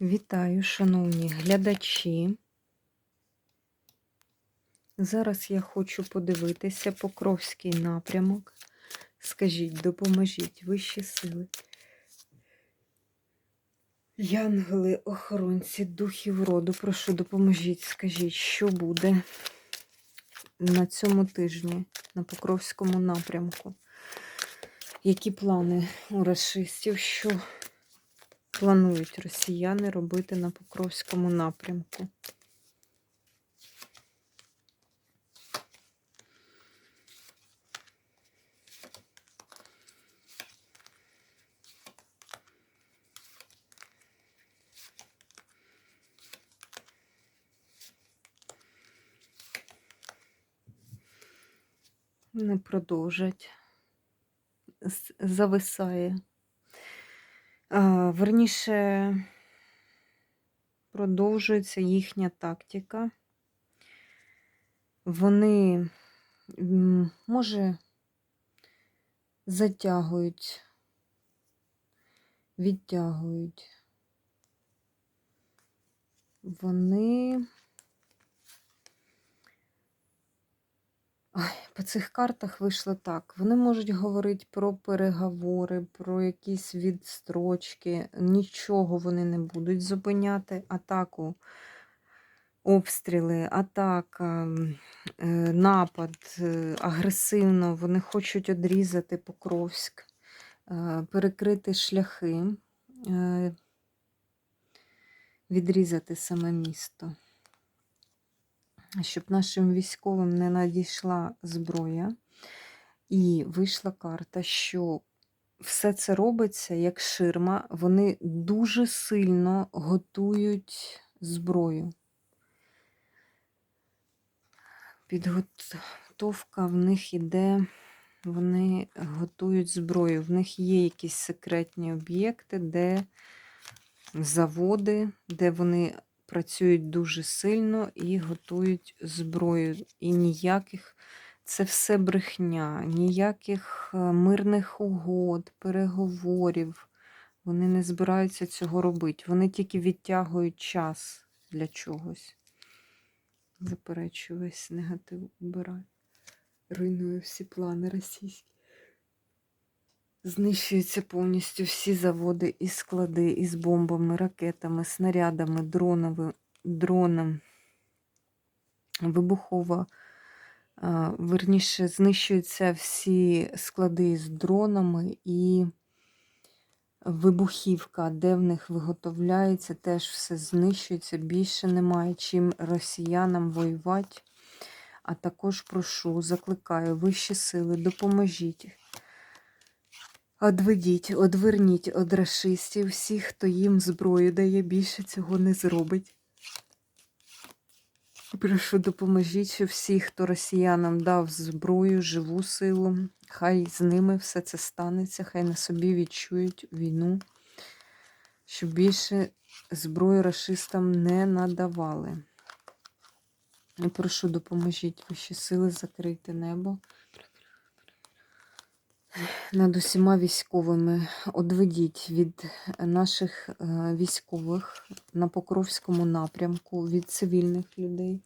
Вітаю, шановні глядачі. Зараз я хочу подивитися Покровський напрямок. Скажіть, допоможіть вищі сили. Янгели, охоронці, духів роду, прошу, допоможіть, скажіть, що буде на цьому тижні на Покровському напрямку? Які плани у расистів? Що планують росіяни робити на Покровському напрямку? Не продовжать. Зависає. Верніше, продовжується їхня тактика. Вони, може, затягують, відтягують. Вони. По цих картах вийшло так. Вони можуть говорити про переговори, про якісь відстрочки. Нічого вони не будуть зупиняти. Атаку, обстріли, атака, е, напад е, агресивно. Вони хочуть одрізати Покровськ, е, перекрити шляхи, відрізати саме місто щоб нашим військовим не надійшла зброя. І вийшла карта, що все це робиться як ширма, вони дуже сильно готують зброю. Підготовка в них іде, вони готують зброю. В них є якісь секретні об'єкти, де заводи, де вони працюють дуже сильно і готують зброю. І ніяких, це все брехня, ніяких е, мирних угод, переговорів. Вони не збираються цього робити. Вони тільки відтягують час для чогось. Заперечую весь негатив убираю. Руйную всі плани російські. Знищуються повністю всі заводи і склади із бомбами, ракетами, снарядами, дроновими, дроном, вибухова. Верніше, знищуються всі склади з дронами і вибухівка, де в них виготовляється, теж все знищується. Більше немає чим росіянам воювати. А також прошу, закликаю вищі сили, допоможіть. Одведіть, одверніть од рашистів всіх, хто їм зброю дає, більше цього не зробить. Прошу, допоможіть, що всі, хто росіянам дав зброю, живу силу, хай з ними все це станеться, хай на собі відчують війну, щоб більше зброї рашистам не надавали. І прошу, допоможіть вищі сили закрити небо над усіма військовими. Одведіть від наших е, військових на Покровському напрямку, від цивільних людей,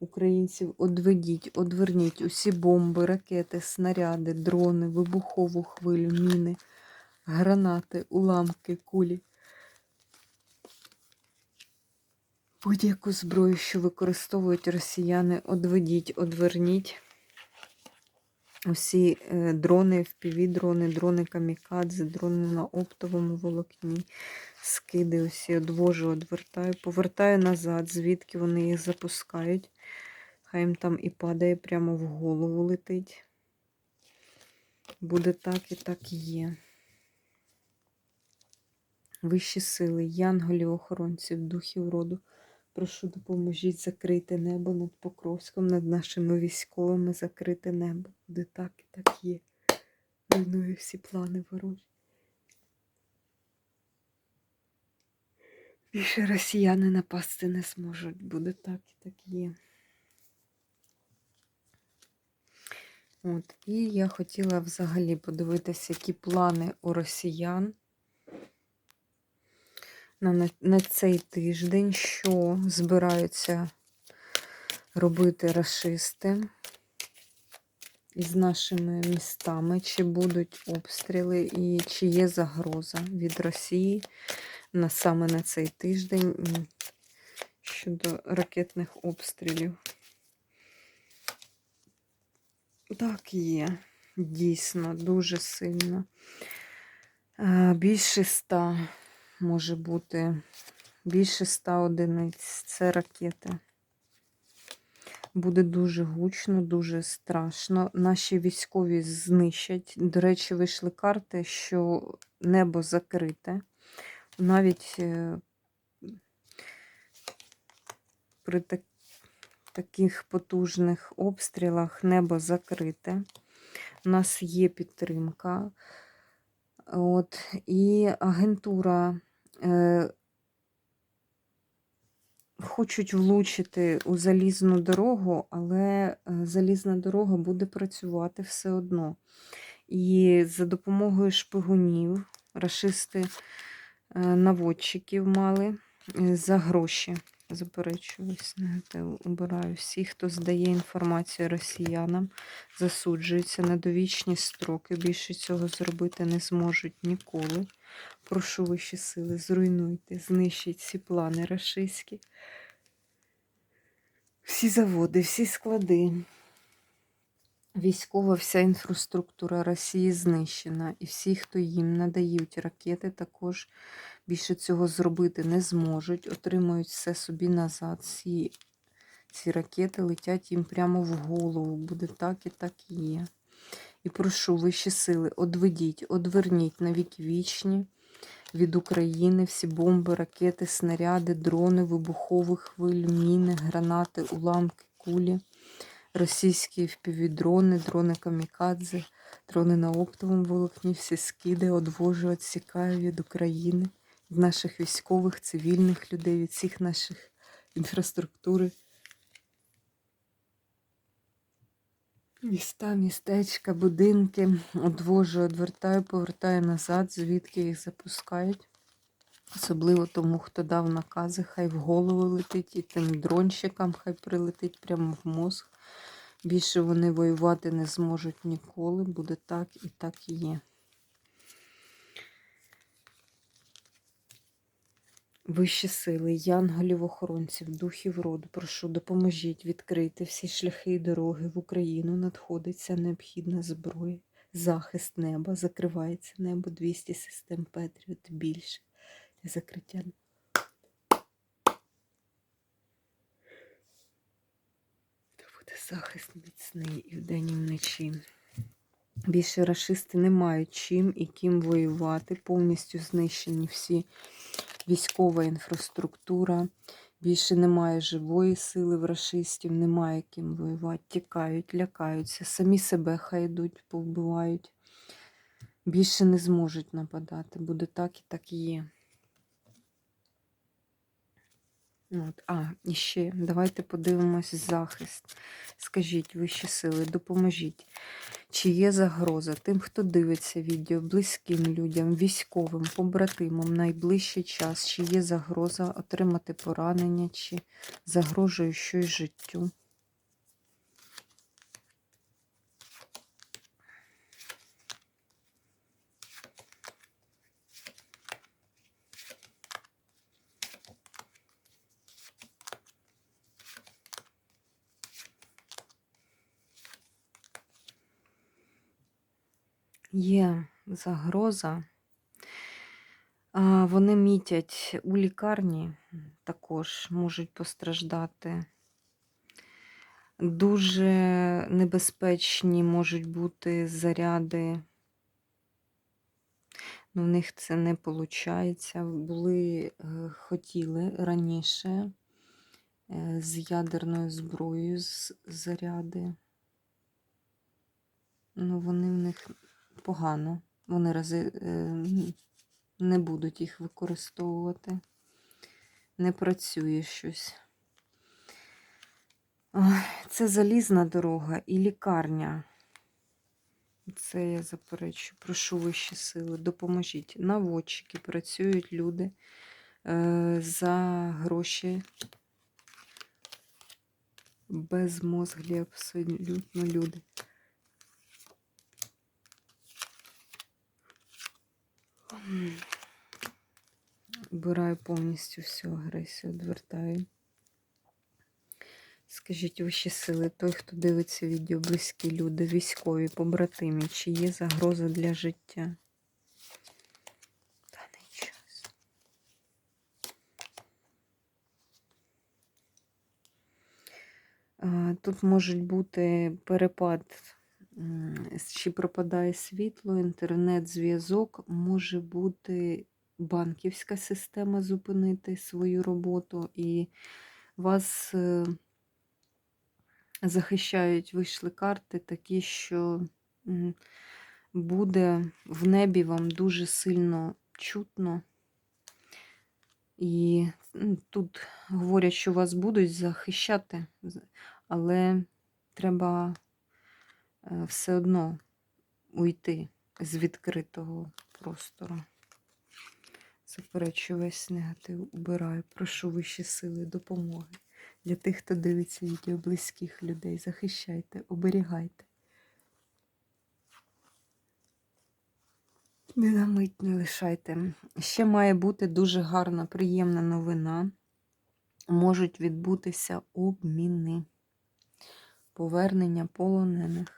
українців. Одведіть, одверніть усі бомби, ракети, снаряди, дрони, вибухову хвилю, міни, гранати, уламки, кулі. Будь-яку зброю, що використовують росіяни, одведіть, одверніть. Усі е, дрони, впівдрони, дрони камікадзе, дрони на оптовому волокні, скиди, усі одвожу, одвертаю, повертаю назад, звідки вони їх запускають. Хай їм там і падає, прямо в голову летить. Буде так і так є. Вищі сили, янголів, охоронців, духів роду. Прошу, допоможіть закрити небо над Покровськом, над нашими військовими закрити небо. Буде так і так є. Руйную всі плани ворожі. Більше росіяни напасти не зможуть. Буде так і так є. От, і я хотіла взагалі подивитися, які плани у росіян на, на, цей тиждень, що збираються робити расисти із нашими містами, чи будуть обстріли і чи є загроза від Росії на саме на цей тиждень щодо ракетних обстрілів. Так, є. Дійсно, дуже сильно. Е, Більше ста може бути. Більше ста одиниць. Це ракети. Буде дуже гучно, дуже страшно. Наші військові знищать. До речі, вийшли карти, що небо закрите. Навіть е, при так- таких потужних обстрілах небо закрите. У нас є підтримка. От, і агентура е, хочуть влучити у залізну дорогу, але е, залізна дорога буде працювати все одно. І за допомогою шпигунів, рашисти е, наводчиків мали за гроші. Заперечуюсь, негатив убираю. Всі, хто здає інформацію росіянам, засуджуються на довічні строки. Більше цього зробити не зможуть ніколи. Прошу вищі сили, зруйнуйте, знищіть всі плани рашистські, всі заводи, всі склади. Військова вся інфраструктура Росії знищена, і всі, хто їм надають ракети, також більше цього зробити не зможуть, отримують все собі назад. Всі ці ракети летять їм прямо в голову. Буде так і так і є. І прошу вищі сили, одведіть, одверніть на віки вічні від України всі бомби, ракети, снаряди, дрони, вибухові хвиль, міни, гранати, уламки, кулі, російські впівдрони, дрони камікадзе, дрони на оптовому волокні, всі скиди, одвожу, відсікаю від України, від наших військових, цивільних людей, від всіх наших інфраструктури. Міста, містечка, будинки одвожу, одвертаю, повертаю назад, звідки їх запускають. Особливо тому, хто дав накази, хай в голову летить, і тим дронщикам хай прилетить прямо в мозг. Більше вони воювати не зможуть ніколи. Буде так і так і є. Вищі сили, янголів, охоронців, духів роду, прошу, допоможіть відкрити всі шляхи і дороги в Україну. Надходиться необхідна зброя, захист неба, закривається небо 200 систем Петріот більше для закриття. Та буде захист міцний і вдень, і вночі. Більше рашисти не мають чим і ким воювати. Повністю знищені всі військова інфраструктура. Більше немає живої сили в рашистів, немає ким воювати. Тікають, лякаються, самі себе хай йдуть, повбивають. Більше не зможуть нападати. Буде так і так є. От. А, і ще давайте подивимось захист. Скажіть, вищі сили, допоможіть. Чи є загроза тим, хто дивиться відео, близьким людям, військовим, побратимам найближчий час? Чи є загроза отримати поранення, чи загрожує щось життю? Є загроза. Вони мітять у лікарні, також можуть постраждати. Дуже небезпечні можуть бути заряди. Ну, в них це не виходить. Були, е, хотіли раніше е, з ядерною зброєю з заряди. Ну, вони в них погано. Вони рази е, не будуть їх використовувати. Не працює щось. Це залізна дорога і лікарня. Це я заперечу. Прошу вищі сили, допоможіть. Наводчики працюють люди е, за гроші. Безмозглі абсолютно люди. Убираю повністю всю агресію, відвертаю. Скажіть вищі сили, той, хто дивиться відео, близькі люди, військові, побратимі, чи є загроза для життя? Даний час. Тут можуть бути перепад, чи пропадає світло, інтернет, зв'язок, може бути банківська система зупинити свою роботу, і вас е, захищають, вийшли карти такі, що буде в небі вам дуже сильно чутно. І тут говорять, що вас будуть захищати, але треба все одно уйти з відкритого простору. Заперечую весь негатив, убираю. Прошу вищі сили, допомоги. Для тих, хто дивиться відео близьких людей. Захищайте, оберігайте. Не на мить не лишайте. Ще має бути дуже гарна, приємна новина. Можуть відбутися обміни, повернення полонених.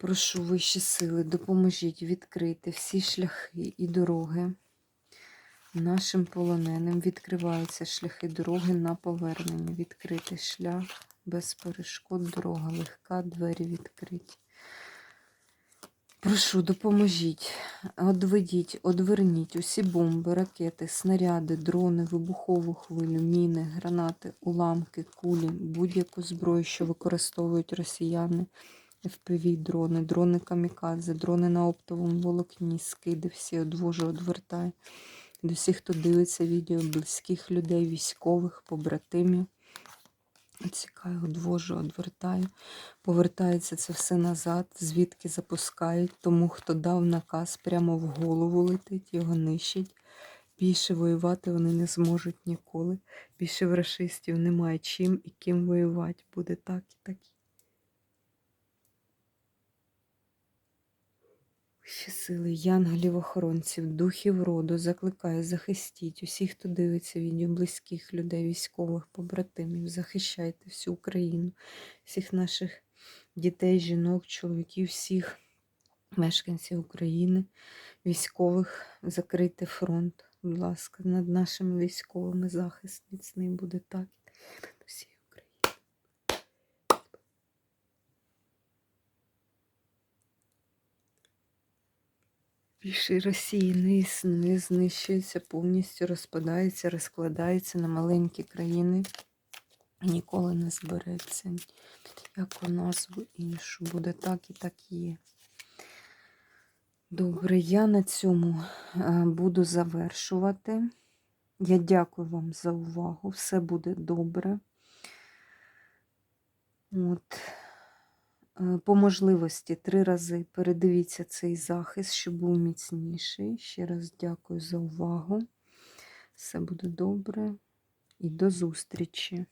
Прошу вищі сили, допоможіть відкрити всі шляхи і дороги. Нашим полоненим відкриваються шляхи дороги на повернення. Відкритий шлях без перешкод, дорога легка, двері відкриті. Прошу, допоможіть, одведіть, одверніть усі бомби, ракети, снаряди, дрони, вибухову хвилю, міни, гранати, уламки, кулі, будь-яку зброю, що використовують росіяни, FPV дрони, дрони камікадзе, дрони на оптовому волокні, скиди, всі одвожу, одвертаю. До всіх, хто дивиться відео, близьких людей, військових, побратимів. Цікаю, одвожу, одвертаю. Повертається це все назад, звідки запускають. Тому, хто дав наказ, прямо в голову летить, його нищить. Більше воювати вони не зможуть ніколи. Більше в рашистів немає чим і ким воювати. Буде так і так. Ще сили, янголів, охоронців, духів роду закликаю, захистіть усіх, хто дивиться відео близьких людей, військових, побратимів, захищайте всю Україну, всіх наших дітей, жінок, чоловіків, всіх мешканців України, військових, закрийте фронт, будь ласка, над нашими військовими. Захист міцний буде так. і Більше Росії не існує, знищується, повністю розпадається, розкладається на маленькі країни. Ніколи не збереться. Яку назву іншу. Буде так і так є. Добре, я на цьому е, буду завершувати. Я дякую вам за увагу. Все буде добре. От. Е, По можливості три рази передивіться цей захист, щоб був міцніший. Ще раз дякую за увагу. Все буде добре і до зустрічі!